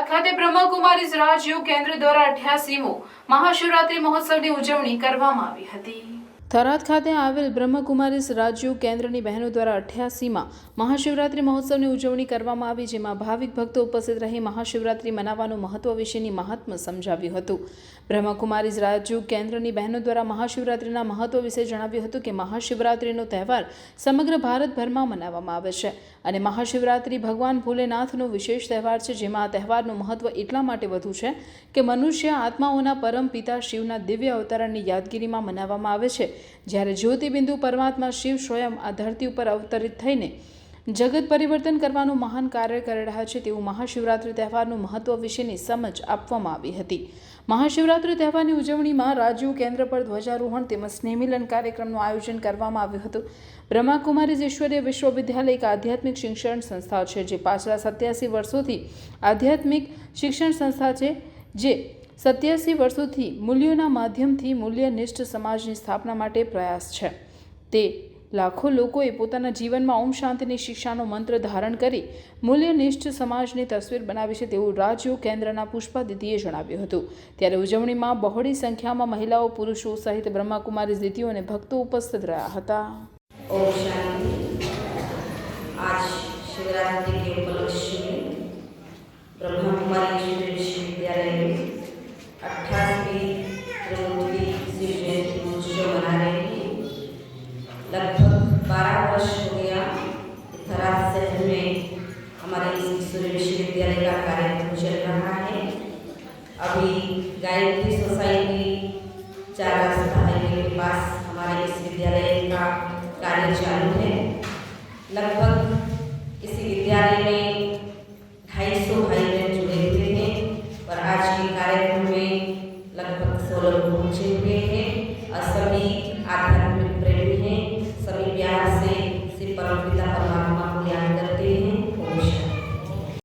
થરાદ ખાતે બ્રહ્મકુમારીઝ રાજયોગ કેન્દ્ર દ્વારા અઠ્યાસીમો મહાશિવરાત્રી મહોત્સવની ઉજવણી કરવામાં આવી હતી. થરાદ ખાતે આવેલ બ્રહ્મકુમારીઝ રાજયોગ કેન્દ્રની બહેનો દ્વારા અઠ્યાસીમાં મહાશિવરાત્રી મહોત્સવની ઉજવણી કરવામાં આવી, જેમાં ભાવિક ભક્તો ઉપસ્થિત રહી મહાશિવરાત્રી મનાવવાનું મહત્વ વિશેની મહાત્મ સમજાવ્યું હતું. બ્રહ્મકુમારીઝ રાજયોગ કેન્દ્રની બહેનો દ્વારા મહાશિવરાત્રીના મહત્વ વિશે જણાવ્યું હતું કે મહાશિવરાત્રીનો તહેવાર સમગ્ર ભારતભરમાં મનાવવામાં આવે છે અને મહાશિવરાત્રી ભગવાન ભોલેનાથનો વિશેષ તહેવાર છે, જેમાં આ તહેવારનું મહત્વ એટલા માટે વધુ છે કે મનુષ્ય આત્માઓના પરમ પિતા શિવના દિવ્ય અવતરણની યાદગીરીમાં મનાવવામાં આવે છે જ્યારે જ્યોતિબિંદુ પરમાત્મા શિવ સ્વયં આ ધરતી ઉપર અવતરિત થઈને જગત પરિવર્તન કરવાનું મહાન કાર્ય કરી રહ્યા છે, તેવું મહાશિવરાત્રિ તહેવારનું મહત્વ વિશેની સમજ આપવામાં આવી હતી. મહાશિવરાત્રિ તહેવારની ઉજવણીમાં રાજીવ કેન્દ્ર પર ધ્વજારોહણ તેમજ સ્નેહમિલન કાર્યક્રમનું આયોજન કરવામાં આવ્યું હતું. બ્રહ્માકુમારીઝ ઈશ્વરીય વિશ્વવિદ્યાલય એક આધ્યાત્મિક શિક્ષણ સંસ્થા છે, જે પાછલા સત્યાસી વર્ષોથી આધ્યાત્મિક શિક્ષણ સંસ્થા છે, જે સત્યાસી વર્ષોથી મૂલ્યોના માધ્યમથી મૂલ્યનિષ્ઠ સમાજની સ્થાપના માટે પ્રયાસ છે. તે લાખો લોકોએ પોતાના જીવનમાં ઓમ શાંતિની શિક્ષાનો મંત્ર ધારણ કરી મૂલ્યનિષ્ઠ સમાજની તસવીર બનાવી છે તેવું રાજ્યો કેન્દ્રના પુષ્પાદિતિએ જણાવ્યું હતું. ત્યારે ઉજવણીમાં બહોળી સંખ્યામાં મહિલાઓ, પુરુષો સહિત બ્રહ્માકુમારી દીદીઓ અને ભક્તો ઉપસ્થિત રહ્યા હતા. अट्ठाईसवीं प्रमोदी शिव जयंती महोत्सव मना रहे हैं। लगभग बारह वर्ष हो गया थराद शहर में हमारे इस ईश्वरीय विश्वविद्यालय का कार्यक्रम चल रहा है। अभी गायत्री सोसाइटी चार रास्ता हाईवे के पास हमारे इस विद्यालय का कार्य चालू है। लगभग इस विद्यालय में ढाई सौ भाई बहन जुड़े हुए हैं और आज के कार्यक्रम पहुँचे हुए हैं और सभी आध्यात्मिक प्रेमी हैं सभी प्यार से श्री परम पिता